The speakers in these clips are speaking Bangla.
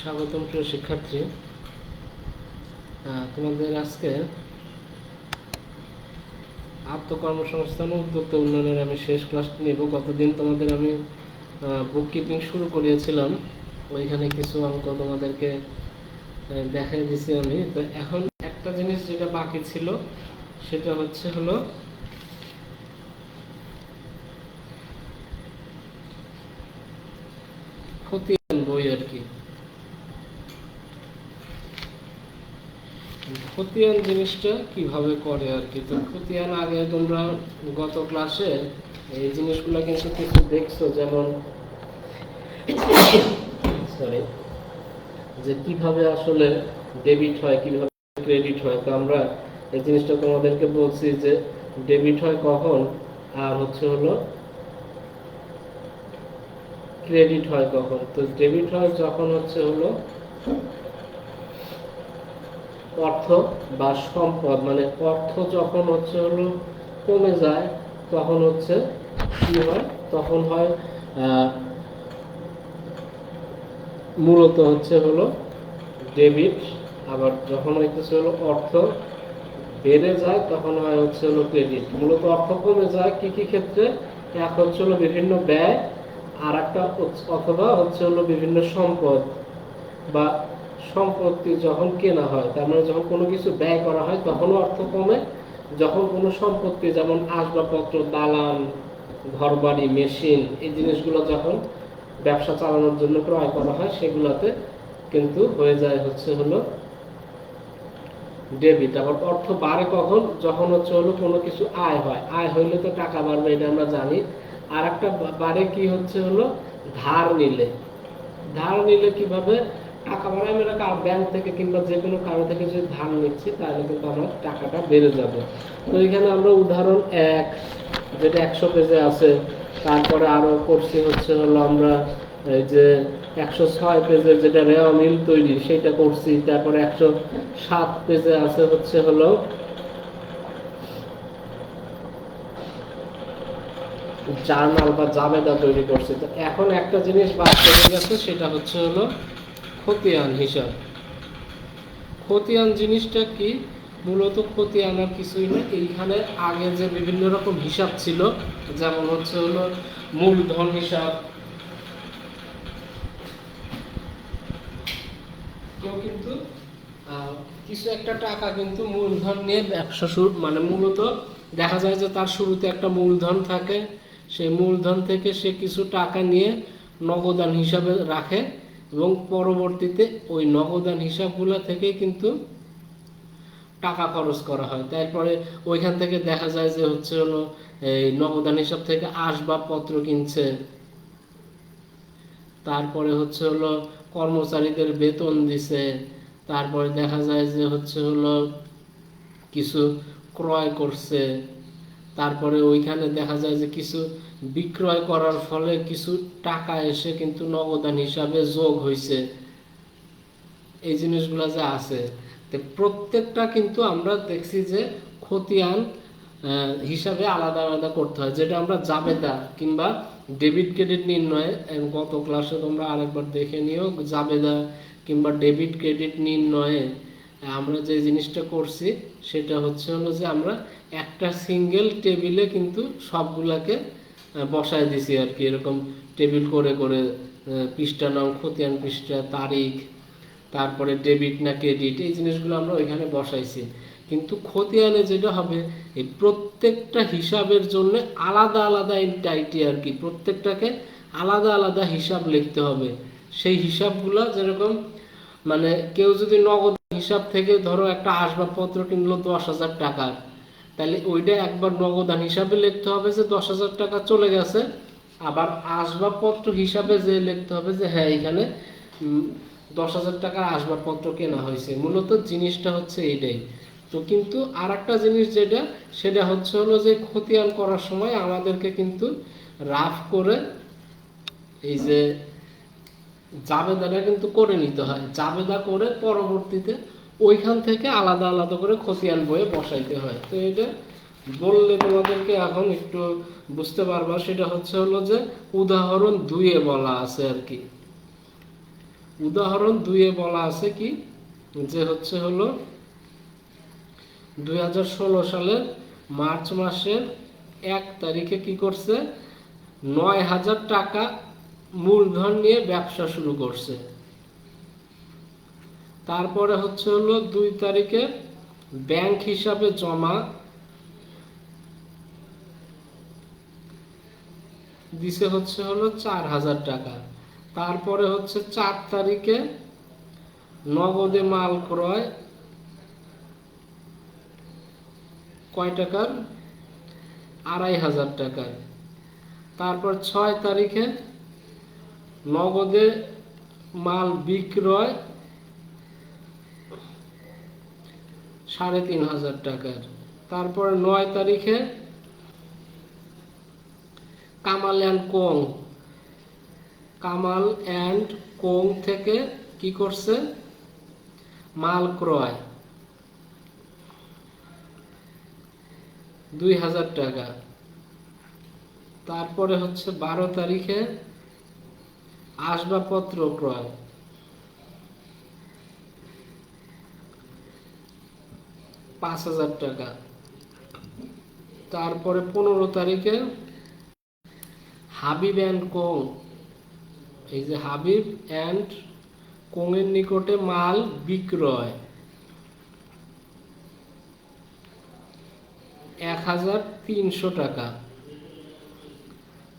স্বাগতম প্রিয় শিক্ষার্থী। তোমাদের আজকে আত্মকর্মসংস্থান উদ্যোক্তা উন্নয়নের আমি শেষ ক্লাস নেব। গতদিন তোমাদের আমি বুক কিপিং শুরু করিয়েছিলাম, ওইখানে কিছু অঙ্ক তোমাদেরকে দেখাই দিছি আমি। তো এখন একটা জিনিস যেটা বাকি ছিল, সেটা হচ্ছে হলো, ক্ষতি বই আর কি। খতিয়ান জিনিসটা কীভাবে করে আর কি? তো খতিয়ান আগে তোমরা গত ক্লাসে এই জিনিসগুলো কিন্তু কিছু দেখছ, যেমন সরি যে কীভাবে আসলে ডেবিট হয়, কীভাবে ক্রেডিট হয়। তো আমরা এই জিনিসটা তোমাদেরকে বলছি যে ডেবিট হয় কখন, আর হচ্ছে হলো ক্রেডিট হয় কখন। তো ডেবিট হয় যখন হচ্ছে হলো অর্থ বা সম্পদ মানে অর্থ যখন হচ্ছে হলো কমে যায়, তখন হচ্ছে কি হয়? তখন হয় মূলত হচ্ছে হলো ডেবিট। আবার যখন হইতেছে হলো অর্থ বেড়ে যায়, তখন হয় হচ্ছে হলো ক্রেডিট। মূলত অর্থ কমে যায় কি কি ক্ষেত্রে? এক হচ্ছে হলো বিভিন্ন ব্যয় আর একটা অথবা হচ্ছে হলো বিভিন্ন সম্পদ বা সম্পত্তি যখন কেনা হয়, তার মানে যখন কোনো কিছু ব্যয় করা হয়, তখনও অর্থ কমে। যখন কোনো সম্পত্তি যেমন আসবাবপত্র, দালান, ঘরবাড়ি, মেশিন, এই জিনিসগুলো যখন ব্যবসা চালানোর জন্য ক্রয় করা হয়, সেগুলোতে কিন্তু হয়ে যায় হচ্ছে হলো ডেবিট আবার অর্থ বাড়ে কখন? যখন হচ্ছে হলো কোনো কিছু আয় হয়। আয় হইলে তো টাকা বাড়বে, এটা আমরা জানি। আর একটা বাড়ে কি হচ্ছে হলো? ধার নিলে। ধার নিলে কীভাবে? বাড়ায় আমরা কার ব্যাংক থেকে কিংবা যে কোনো কারও থেকে যদি ধার নিচ্ছি, তাহলে কিন্তু আমার টাকাটা বেড়ে যাবে। তো এখানে আমরা উদাহরণ এক, যেটা একশো পেজে আছে। তারপরে আরও করছি হচ্ছে হলো আমরা এই যে একশো ছয় পেজের যেটা রেওয়া মিল তৈরি, সেটা করছি। তারপরে একশো সাত পেজে আছে হচ্ছে হলো জার্নাল বা জাবেদা তৈরি করছে। তো এখন একটা জিনিস বাদ চলে গেছে, সেটা হচ্ছে হলো খতিয়ান হিসাব। খতিয়ান জিনিসটা কি? মূলত খতিয়ান আর কিছুই না, এইখানে আগে যে বিভিন্ন রকম হিসাব ছিল, যেমন হচ্ছে হলো মূলধন হিসাব। কেউ কিন্তু কিছু একটা টাকা কিন্তু মূলধন নিয়ে ব্যবসা শুরু মানে মূলত দেখা যায় যে তার শুরুতে একটা মূলধন থাকে, সেই মূলধন থেকে সে কিছু টাকা নিয়ে নগদান হিসাবে রাখে। এবং পরবর্তীতে ওই নগদান হিসাবগুলো থেকে কিন্তু টাকা খরচ করা হয়। তারপরে ওইখান থেকে দেখা যায় যে হচ্ছে হলো এই নগদান হিসাব থেকে আসবাবপত্র কিনছে। তারপরে হচ্ছে হলো কর্মচারীদের বেতন দিছে। তারপরে দেখা যায় যে হচ্ছে হলো কিছু ক্রয় করছে। তারপরে ওইখানে দেখা যায় যে কিছু বিক্রয় করার ফলে কিছু টাকা এসে কিন্তু নগদান হিসাবে যোগ হয়েছে এই জিনিসগুলো যে আছে, তো প্রত্যেকটা কিন্তু আমরা দেখছি যে খতিয়ান হিসাবে আলাদা আলাদা করতে হয়। যেটা আমরা জাবেদা কিংবা ডেবিট ক্রেডিট নির্ণয়ে গত ক্লাসে তোমরা আরেকবার দেখে নিও, জাবেদা কিংবা ডেবিট ক্রেডিট নির্ণয়ে আমরা যে জিনিসটা করছি, সেটা হচ্ছে হলো যে আমরা একটা সিঙ্গেল টেবিলে কিন্তু সবগুলাকে বসায় দিছি আর কি। এরকম টেবিল করে করে পৃষ্ঠা নাম, খতিয়ান পৃষ্ঠা, তারিখ, তারপরে ডেবিট না ক্রেডিট, এই জিনিসগুলো আমরা ওইখানে বসাইছি। কিন্তু খতিয়ানে যেটা হবে, এই প্রত্যেকটা হিসাবের জন্য আলাদা আলাদা এন্টাইটি আর কি। প্রত্যেকটাকে আলাদা আলাদা হিসাব লিখতে হবে। সেই হিসাবগুলো যেরকম মানে কেউ যদি নগদ হিসাব থেকে ধরো একটা আসবাবপত্র কিনলো দশ হাজার টাকার তাহলে ওইটা একবার নগদান হিসাবে লিখতে হবে যে দশ হাজার টাকা চলে গেছে। আবার আসবাবপত্র হিসাবে যে লিখতে হবে যে হ্যাঁ এখানে দশ হাজার টাকার আসবাবপত্র কেনা হয়েছে। মূলত জিনিসটা হচ্ছে এইটাই। তো কিন্তু আর একটা জিনিস যেটা, সেটা হচ্ছে হলো যে খতিয়ান করার সময় আমাদেরকে কিন্তু রাফ করে এই যে জাবেদাটা কিন্তু করে নিতে হয়। জাবেদা করে পরবর্তীতে ওইখান থেকে আলাদা আলাদা করে খতিয়ান বইয়ে বসাইতে হয়। তো এটা বললে তোমাদেরকে এখন একটু বুঝতে পারবা, সেটা হচ্ছে হলো যে উদাহরণ দুইয়ে বলা আছে আর কি। উদাহরণ দুইয়ে বলা আছে কি? যে হচ্ছে হলো দুই হাজার ষোলো সালের মার্চ মাসের এক তারিখে কি করছে? নয় হাজার টাকা মূলধন নিয়ে ব্যবসা শুরু করছে। তারপরে হচ্ছে হলো দুই তারিখে ব্যাংক হিসাবে জমা দিছে হচ্ছে হলো চার হাজার টাকা। তারপরে হচ্ছে চার তারিখে নগদে মাল ক্রয় কয় টাকার? আড়াই হাজার টাকার। তারপর ছয় তারিখে নগদে মাল বিক্রয় সাড়ে তিন হাজার টাকার। তারপরে নয় তারিখে Kamal and co. Kamal and co থেকে কি করছে? মাল ক্রয়। দুই হাজার টাকা। তারপরে হচ্ছে বারো তারিখে আসবাবপত্র ক্রয়। পাঁচ হাজার টাকা। তারপরে পনেরো তারিখে হাবিব অ্যান্ড কোং এই যে হাবিব অ্যান্ড কোংয়ের নিকটে মাল বিক্রয়? এক হাজার তিনশো টাকা।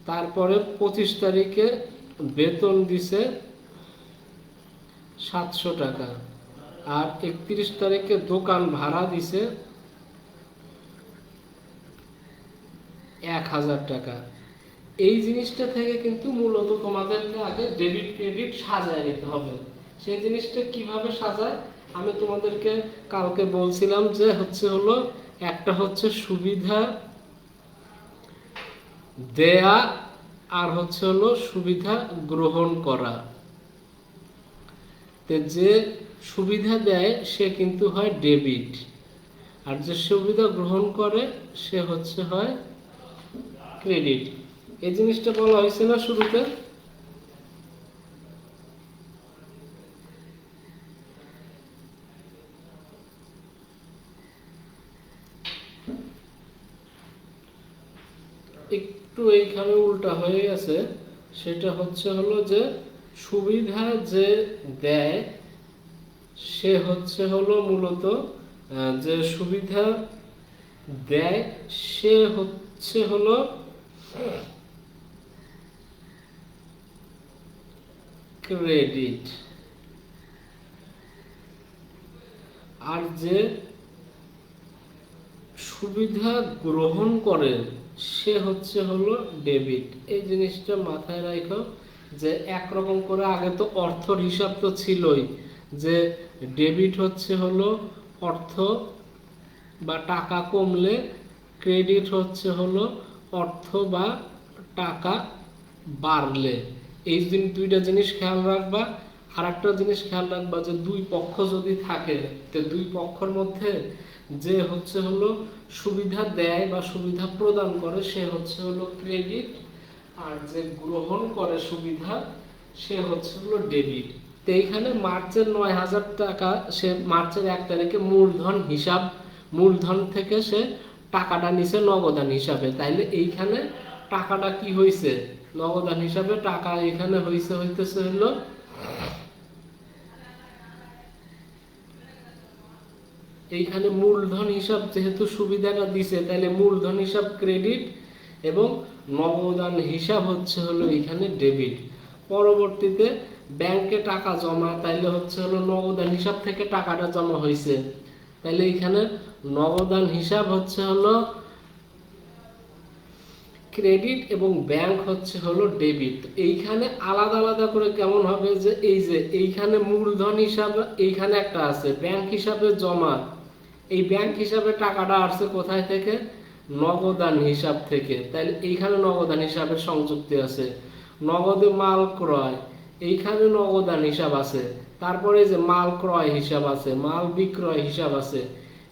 তারপরে পঁচিশ তারিখে বেতন দিছে সাতশো টাকা। আর একত্রিশ তারিখে দোকান ভাড়া দিছে এক হাজার টাকা। এই জিনিসটা থেকে কিন্তু মূলত তোমাদেরকে আগে ডেবিট ক্রেডিট সাজায় নিতে হবে। সেই জিনিসটা কীভাবে সাজায়? আমি তোমাদেরকে কালকে বলছিলাম যে হচ্ছে হলো, একটা হচ্ছে সুবিধা দেয়া আর হচ্ছে হলো সুবিধা গ্রহণ করা। যে সুবিধা দেয়, সে কিন্তু হয় ডেবিট। আর যে সুবিধা গ্রহণ করে, সে হচ্ছে হয় ক্রেডিট। এই জিনিসটা বলা হয়েছে না শুরুতে? একটু এইখানে উল্টা হয়ে গেছে। সেটা হচ্ছে হলো যে, সুবিধা যে দেয় সে হচ্ছে হলো মূলত যে সুবিধা দেয়, সে হচ্ছে হলো ক্রেডিট। আর যে সুবিধা গ্রহণ করে, সে হচ্ছে হলো ডেবিট। এই জিনিসটা মাথায় রাখো যে একরকম করে আগে তো অর্থর হিসাব তো ছিলই। যে ডেবিট হচ্ছে হলো অর্থ বা টাকা কমলে ক্রেডিট হচ্ছে হলো অর্থ বা টাকা বাড়লে। এই দুইটা জিনিস খেয়াল রাখবা। আর একটা জিনিস খেয়াল রাখবা যে দুই পক্ষ যদি থাকে, তো দুই পক্ষের মধ্যে যে হচ্ছে হলো সুবিধা দেয় বা সুবিধা প্রদান করে, সে হচ্ছে হলো ক্রেডিট আর যে গ্রহণ করে সুবিধা, সে হচ্ছে হলো ডেবিট তো এইখানে মার্চের নয় হাজার টাকা সে মার্চের এক তারিখে মূলধন হিসাব, মূলধন থেকে সে টাকাটা নিছে নগদান হিসাবে। তাইলে এইখানে টাকাটা কি হয়েছে নগদান হিসাবে টাকা এখানে হয়েছে হইতেছে হলো এইখানে মূলধন হিসাব যেহেতু সুবিধাটা দিছে তাহলে মূলধন হিসাব ক্রেডিট এবং নগদান হিসাব হচ্ছে হলো এখানে ডেবিট পরবর্তীতে ব্যাংকে টাকা জমা, তাইলে হচ্ছে হলো নগদান হিসাব থেকে টাকাটা জমা হয়েছে তাইলে এখানে নগদান হিসাব হচ্ছে হলো ক্রেডিট এবং ব্যাংক হচ্ছে হলো ডেবিট। এইখানে আলাদা আলাদা করে কেমন হবে যে এই যে এইখানে মূলধন হিসাব, এইখানে একটা আছে, ব্যাংক হিসাবে জমা। এই ব্যাংক হিসাবে টাকাটা আসছে কোথায় থেকে? নগদান হিসাব থেকে। তাইলে এইখানে নগদান হিসাবের সংযুক্তি আছে। নগদে মাল ক্রয়। এইখানে নগদান হিসাব আছে। তারপরে যে মাল ক্রয় হিসাব আছে, মাল বিক্রয় হিসাব আছে,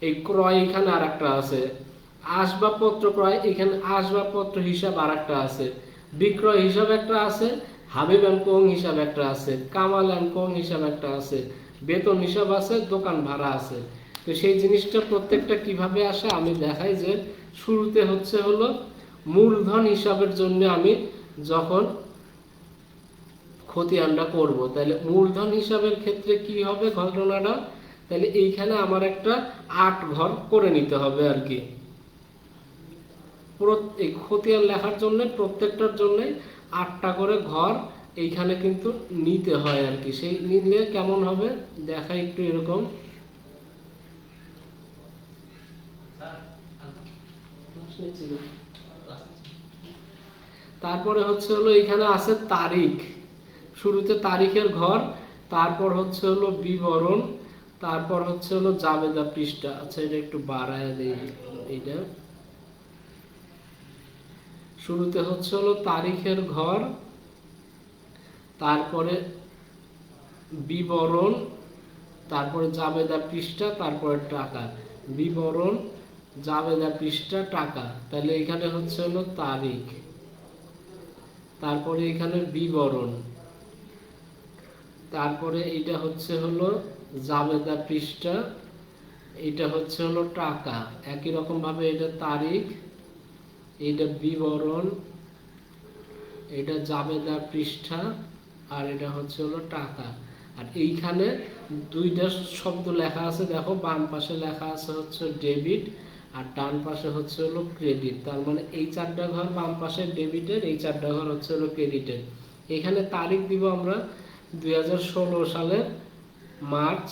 এই ক্রয় এখানে আর একটা আছে। আসবাবপত্র ক্রয়, এখানে আসবাবপত্র হিসাব আর একটা আছে। বিক্রয় হিসাব একটা আছে, হাবিব অ্যান্ড কোং হিসাব একটা আছে, কামাল অ্যান্ড কোং হিসাব একটা আছে, বেতন হিসাব আছে, দোকান ভাড়া আছে। তো সেই জিনিসটা প্রত্যেকটা কীভাবে আসে আমি দেখাই যে শুরুতে হচ্ছে হলো মূলধন হিসাবের জন্য আমি যখন খতিয়ানটা করব। তাহলে মূলধন হিসাবের ক্ষেত্রে কি হবে ঘটনাটা? তাহলে এইখানে আমার একটা আট ঘর করে নিতে হবে আর কি। খতিয়ান লেখার জন্য, প্রত্যেকটার জন্য আটটা করে ঘর এইখানে কিন্তু নিতে হয় আর কি। সেই নিলে কেমন হবে? দেখা একটু এরকম। তারপরে হচ্ছে হলো এখানে আছে তারিখ। শুরুতে তারিখের ঘর, তারপর হচ্ছে হলো বিবরণ, তারপর হচ্ছে হলো জাবেদা পৃষ্ঠা। আচ্ছা এটা একটু বাড়ায় দেই এইটা। শুরুতে হচ্ছে হলো তারিখের ঘর, তারপরে বিবরণ, তারপরে জাবেদা পৃষ্ঠা, তারপরে টাকা। বিবরণ, জাবেদা পৃষ্ঠা, টাকা। তাহলে এখানে হচ্ছে হলো তারিখ। তারপরে এখানে বিবরণ। তারপরে এটা হচ্ছে হলো জাবেদা পৃষ্ঠা এটা হচ্ছে হলো টাকা। একই রকম ভাবে এটা তারিখ এটা বিবরণ, এটা জাবেদা পৃষ্ঠা, আর এটা হচ্ছে হলো টাকা। আর এইখানে দুইটা শব্দ লেখা আছে, দেখো, বাম পাশে লেখা আছে হচ্ছে ডেবিট, আর ডান পাশে হচ্ছে হলো ক্রেডিট। তার মানে এই চারটা ঘর বাম পাশে ডেবিটের, এই চারটা ঘর হচ্ছে হলো ক্রেডিটের। এখানে তারিখ দিব আমরা দুই সালের মার্চ।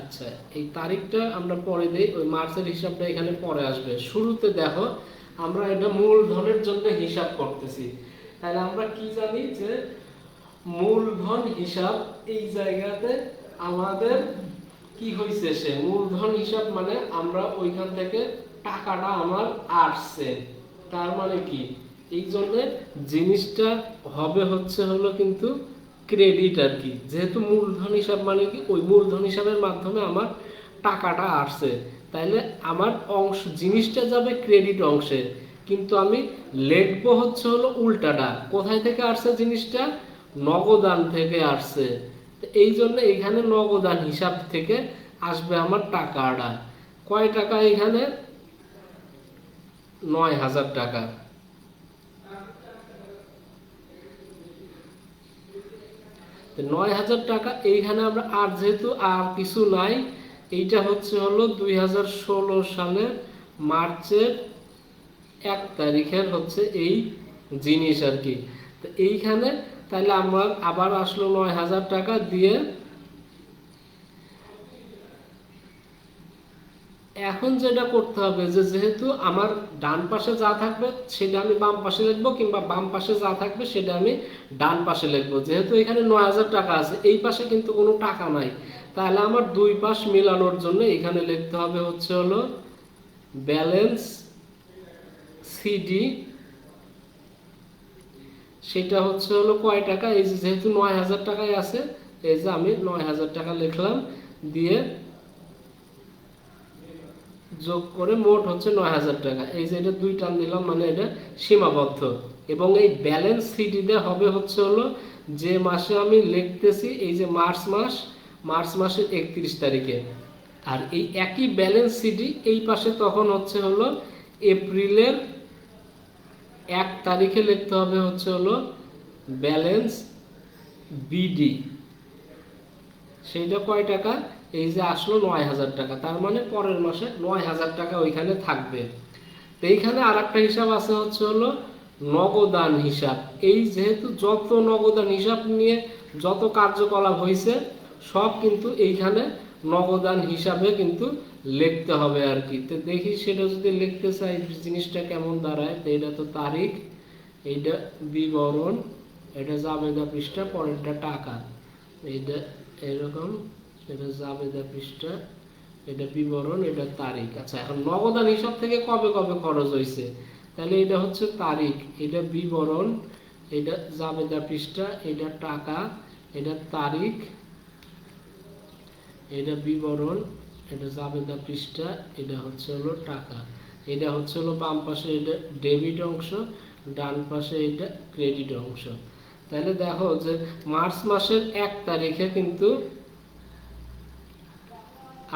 আচ্ছা এই তারিখটা আমরা পরে দেই, ওই মার্চের হিসাবটা এখানে পরে আসবে। শুরুতে দেখো, আমরা এটা মূলধনের জন্য হিসাব করতেছি। তাহলে আমরা কি জানি যে মূলধন হিসাব এই জায়গাতে আমাদের কি হয়েছে সে? মূলধন হিসাব মানে আমরা ওইখান থেকে টাকাটা আমার আসছে। তার মানে কি? এই জন্য জিনিসটা হবে হচ্ছে হলো কিন্তু ক্রেডিট আর কি। যেহেতু মূলধন হিসাব মানে কি? ওই মূলধন হিসাবের মাধ্যমে আমার টাকাটা আসছে। তাইলে আমার অংশ, জিনিসটা যাবে ক্রেডিট অংশে। কিন্তু আমি লিখব হচ্ছে হলো উল্টাটা। কোথায় থেকে আসছে জিনিসটা? নগদান থেকে আসছে। এই জন্য এখানে নগদান হিসাব থেকে আসবে আমার টাকাটা কয় টাকা এখানে? নয় হাজার টাকা। নয় হাজার টাকা এইখানে আমরা আর যেহেতু আর কিছু নাই, এইটা হচ্ছে হলো দুই হাজার ষোলো সালের মার্চের এক তারিখের হচ্ছে এই জিনিস আর কি। তো এইখানে তাহলে আমার আবার আসলো নয় হাজার টাকা দিয়ে এখন যেটা করতে হবে যে যেহেতু আমার ডান পাশে যা থাকবে সেটা আমি বাম পাশে লিখব কিংবা বাম পাশে যা থাকবে সেটা আমি ডান পাশে লিখব। যেহেতু এখানে নয় হাজার টাকা আছে, এই পাশে কিন্তু কোনো টাকা নাই। তাহলে আমার দুই পাশ মেলানোর জন্য এখানে লিখতে হবে হচ্ছে হলো ব্যালেন্স সিডি সেটা হচ্ছে হলো কয় টাকা? এই যেহেতু নয় হাজার টাকায় আছে, এই যে আমি নয় হাজার টাকা লিখলাম, দিয়ে যোগ করে মোট হচ্ছে নয় হাজার টাকা। এই যে এটা দুই টান দিলাম মানে এটা সীমাবদ্ধ। এবং এই ব্যালেন্স সিডিতে হবে হচ্ছে হলো যে মাসে আমি লিখতেছি, এই যে মার্চ মাস, মার্চ মাসের একত্রিশ তারিখে। আর এই একই ব্যালেন্স সিডি এই পাশে তখন হচ্ছে হলো এপ্রিলের এক তারিখে লিখতে হবে হচ্ছে হলো ব্যালেন্স বিডি। সেইটা কয় টাকা? এই যে আসলো নয় হাজার টাকা, তার মানে পরের মাসে নয় হাজার টাকা ওইখানে থাকবে। তো এইখানে আর একটা হিসাব আছে হচ্ছে হলো নগদান হিসাব। এই যেহেতু যত নগদান হিসাব নিয়ে যত কার্যকলাপ হয়েছে সব কিন্তু এইখানে নগদান হিসাবে কিন্তু লিখতে হবে আর কি। তো দেখি সেটা যদি লিখতে চাই জিনিসটা কেমন দাঁড়ায়? তো এটা তো তারিখ, এইটা বিবরণ, এটা জাবেদা পৃষ্ঠা, পরেরটা টাকা। এইটা এরকম, এটা জাবেদা পৃষ্ঠা, এটা বিবরণ, এটা তারিখ। আচ্ছা এখন নগদান হিসাব থেকে কবে কবে খরচ হয়েছে তাহলে এটা হচ্ছে তারিখ, এটা বিবরণ, এটা জাবেদা পৃষ্ঠা, এটা টাকা, এটা তারিখ এটা বিবরণ, এটা জাবেদা পৃষ্ঠা, এটা হচ্ছে হলো টাকা। এটা হচ্ছে হলো বাম পাশে এটা ডেবিট অংশ, ডান পাশে এটা ক্রেডিট অংশ। তাহলে দেখো যে মার্চ মাসের এক তারিখে কিন্তু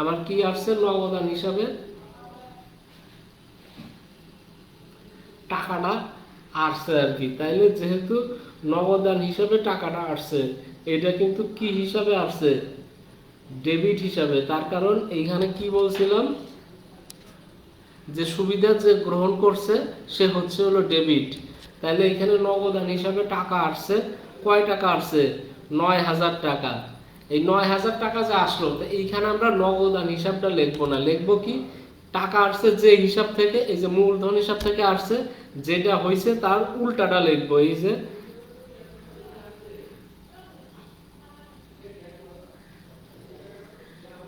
আমার কি আসছে? নগদান হিসাবে। টাকাটা আসছে আর কি। তাইলে যেহেতু নগদান হিসাবে টাকাটা আসছে, এটা কিন্তু কি হিসাবে আসছে? ডেবিট হিসাবে, তার কারণ এইখানে কি বলছিলাম? যে সুবিধা যে গ্রহণ করছে, সে হচ্ছে হলো ডেবিট। তাহলে এখানে নগদান হিসাবে টাকা আসছে। কয় টাকা আসছে? নয় হাজার টাকা। এই নয় হাজার টাকা যে আসলো, তো এইখানে আমরা নগদান হিসাবটা লিখব না। লিখব কি? টাকা আসছে যে হিসাব থেকে, এই যে মূলধন হিসাব থেকে আসছে, যেটা হয়েছে তার উল্টাটা লিখব। এই যে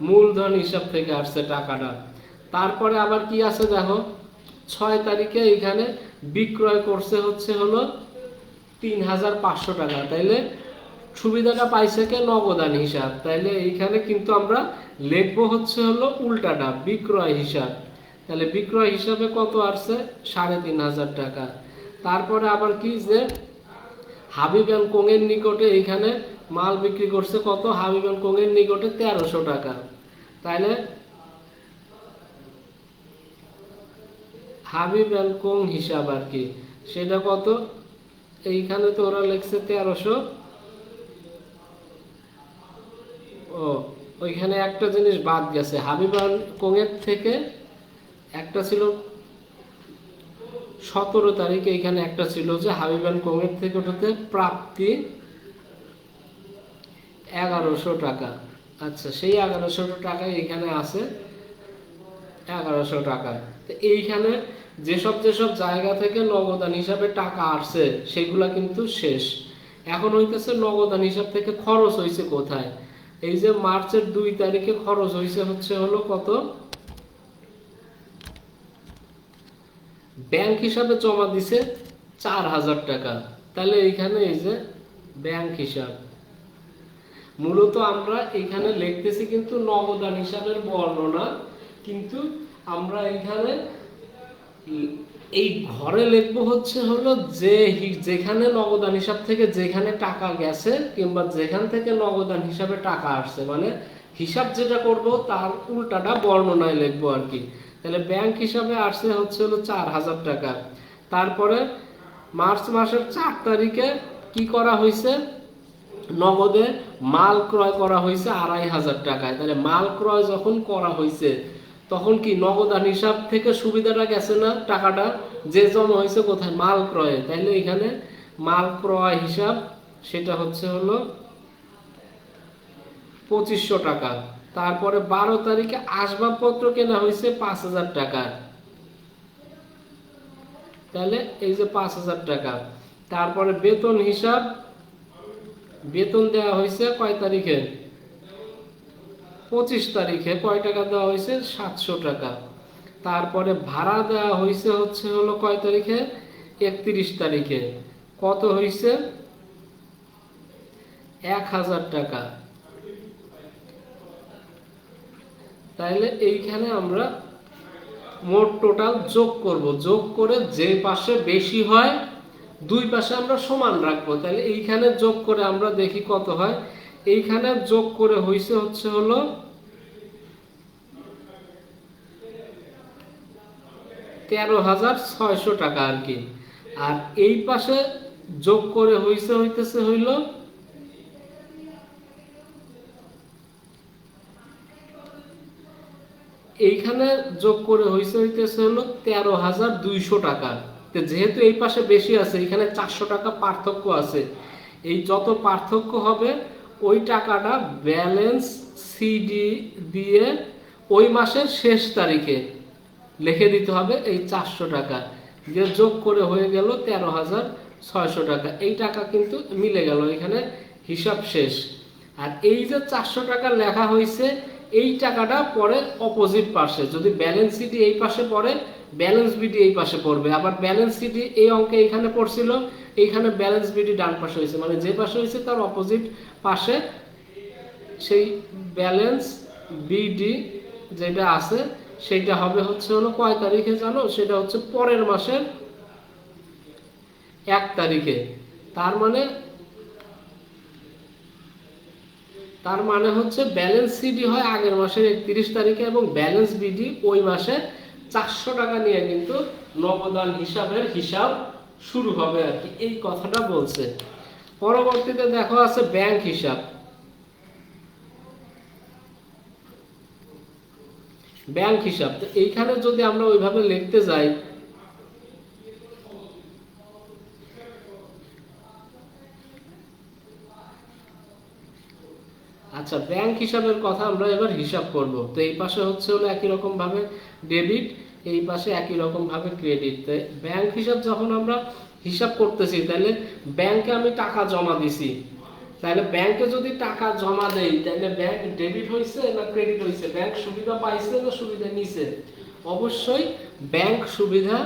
মূলধন হিসাব থেকে আসছে টাকাটা। তারপরে আবার কি আছে দেখো? ছয় তারিখে এখানে বিক্রয় করছে হচ্ছে হলো তিন হাজার পাঁচশো টাকা। তাইলে সুবিধাটা পাইছে কে? নগদান হিসাব। তাইলে এইখানে কিন্তু আমরা লিখব হচ্ছে হলো উল্টাটা, বিক্রয় হিসাব। তাহলে বিক্রয় হিসাবে কত আসছে? সাড়ে তিন হাজার টাকা। তারপরে আবার কি যে হাবিব অ্যান্ড কোংয়ের নিকটে এইখানে মাল বিক্রি করছে কত? হাবিব অ্যান্ড কোংয়ের নিকটে তেরোশো টাকা। তাইলে হাবিব অ্যান্ড কোং হিসাব আর কি। সেটা কত? এইখানে তো ওরা লিখছে তেরোশো। ও, ওইখানে একটা জিনিস বাদ গেছে। হাবিব অ্যান্ড কোংয়ের থেকে একটা ছিল সতেরো তারিখে এখানে একটা ছিল যে হাবিব অ্যান্ড কোংয়ের থেকে ওটাতে প্রাপ্তি এগারোশো টাকা। আচ্ছা সেই এগারোশো টাকা এখানে আছে। এগারোশো টাকা। তো এইখানে যেসব যেসব জায়গা থেকে নগদান হিসাবে টাকা আসছে, সেগুলা কিন্তু শেষ। এখন হইতেছে নগদান হিসাব থেকে খরচ হয়েছে কোথায়? এই যে মার্চের দুই তারিখে খরচ হয়েছে হচ্ছে হলো কত? ব্যাংক হিসাবে জমা দিছে চার হাজার টাকা। তাহলে এইখানে এই যে ব্যাংক হিসাব। মূলত আমরা এখানে লিখতেছি কিন্তু নবদান হিসাবের বর্ণনা, কিন্তু আমরা এখানে এই ঘরে লিখব হচ্ছে হলো যে যেখানে নগদান হিসাব থেকে যেখানে টাকা গেছে কিংবা যেখান থেকে নগদান হিসাবে টাকা আসছে মানে হিসাব যেটা করব তার উল্টাটা বর্ণনায় লিখব আর কি। তাহলে ব্যাংক হিসাবে আসছে হচ্ছে হলো চার হাজার টাকা। তারপরে মার্চ মাসের চার তারিখে কি করা হয়েছে? নগদে মাল ক্রয় করা হয়েছে আড়াই হাজার টাকায়। তাহলে মাল ক্রয় যখন করা হয়েছে, তখন কি নগদান হিসাব থেকে সুবিধাটা গেছে না টাকাটা? যে জমা হয়েছে কোথায়? মাল ক্রয়ে। তাইলে এখানে মাল ক্রয় হিসাব, সেটা হচ্ছে হলো পঁচিশশো টাকা। তারপরে বারো তারিখে আসবাবপত্র কেনা হয়েছে পাঁচ হাজার টাকা। তাহলে এই যে পাঁচ হাজার টাকা। তারপরে বেতন হিসাব বেতন দেওয়া হয়েছে কয় তারিখে? পঁচিশ তারিখে। কয় টাকা দেওয়া হয়েছে? সাতশো টাকা। তারপরে ভাড়া দেওয়া হয়েছে হচ্ছে হলো কয় তারিখে? একত্রিশ তারিখে। কত হয়েছে? এক হাজার টাকা। তাইলে এইখানে আমরা মোট টোটাল যোগ করব। যোগ করে যে পাশে বেশি হয় দুই পাশে আমরা সমান রাখব। তাহলে এইখানে যোগ করে আমরা দেখি কত হয়। এইখানে যোগ করে হইছে হচ্ছে হলো তেরো হাজার ছয়শো টাকা আর কি। আর এই পাশে যোগ করে হইছে হইতেছে হইল এইখানে যোগ করে হইছে হইতেছে হলো তেরো হাজার দুইশো টাকা। তো যেহেতু এই পাশে বেশি আছে, এখানে চারশো টাকা পার্থক্য আছে। এই যত পার্থক্য হবে, ওই টাকাটা ব্যালেন্স সিডি দিয়ে ওই মাসের শেষ তারিখে লিখে দিতে হবে এই চারশো টাকা। দিয়ে যোগ করে হয়ে গেল তেরো হাজার ছয়শো টাকা। এই টাকা কিন্তু মিলে গেল, এখানে হিসাব শেষ। আর এই যে চারশো টাকা লেখা হয়েছে এই টাকাটা পরে অপোজিট পাশে। যদি ব্যালেন্স সিটি এই পাশে পড়ে ব্যালেন্স বিডি এই পাশে পড়বে। আবার ব্যালেন্স সিটি এই অঙ্কে এইখানে পড়ছিল, এইখানে ব্যালেন্স বিডি ডান পাশে হয়েছে। মানে যে পাশে হয়েছে তার অপোজিট পাশে সেই ব্যালেন্স বিডি যেটা আছে সেটা হবে হচ্ছে হলো কয় তারিখে জানো? সেটা হচ্ছে পরের মাসের এক তারিখে। তার মানে তার মানে হচ্ছে ব্যালেন্স সিডি হয় আগের মাসের একত্রিশ তারিখে এবং ব্যালেন্স বিডি ওই মাসে চারশো টাকা নিয়ে কিন্তু নবদান হিসাবের হিসাব শুরু হবে আর কি। এই কথাটা বলছে। পরবর্তীতে দেখো আছে ব্যাংক হিসাব। ব্যাংক হিসাব। তো এইখানে যদি আমরা ওইভাবে লিখতে যাই আচ্ছা ব্যাংক হিসাবের কথা আমরা এবার হিসাব করব। তো এই পাশে হচ্ছে হলো একই রকম ভাবে ডেবিট এই পাশে একই রকম ভাবে ক্রেডিট তো ব্যাংক হিসাব যখন আমরা হিসাব করতেছি, তাহলে ব্যাংকে আমি টাকা জমা দিছি। তাহলে ব্যাংকে যদি টাকা জমা দেই, তাহলে ব্যাংক ডেবিট হয়েছে না ক্রেডিট হয়েছে ব্যাংক সুবিধা পাইছে না সুবিধা নিছে? অবশ্যই ব্যাংক সুবিধা